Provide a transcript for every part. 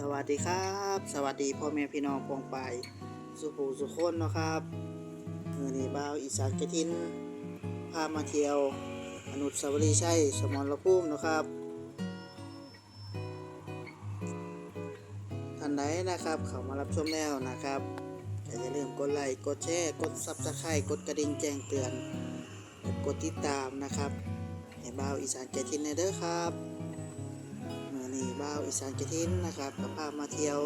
สวัสดีครับ สวัสดีพ่อแม่พี่น้องปองไปสุภูสุคนเนาะครับมือนี้บ่าวอีสานกระทินพามาเที่ยวอนุสาวรีย์ชัยสมรภูมิเนาะครับ ท่านใดนะครับ เขามารับชมแล้วนะครับอย่าลืมกดไลค์กดแชร์กดซับสไครต์กดกระดิ่งแจ้งเตือนกดติดตามนะครับให้บ่าวอีสานกระทินในเด้อครับ นีบ้าวอีสานกระทินนะครับก็พามาเที่ยว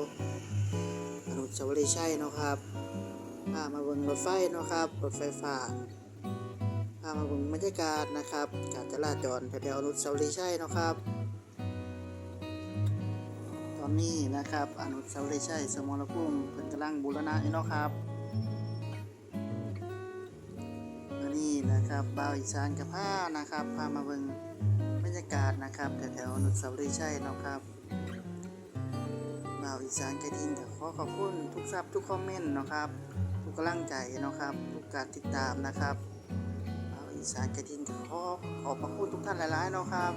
อนุสาวรีย์ชัยเนาะครับพามาเบิ่งรถไฟเนาะครับรถไฟฟ้าพามาเบิ่งบรรยากาศนะครับ การจราจรแถวอนุสาวรีย์ชัยเนาะครับ ตอนนี้นะครับอนุสาวรีย์ชัยสมรภูมิเพิ่นกำลังบูรณะอยู่เนาะครับนี้นะครับบ้าวอีสานกับพานะครับพามาเบิ่งากาศนะครับแถวๆอนุสาวรีย์ชัยเนาะครับบ่าวอีสานกระทิงก็ขอขอบคุณทุกซับทุกคอมเมนต์เนาะครับ ทุกกำลังใจเนาะครับ ทุกการติดตามนะครับบ่าวอีสานกระทิงก็ขอขอบพระคุณทุกท่านหลายๆเนาะครับ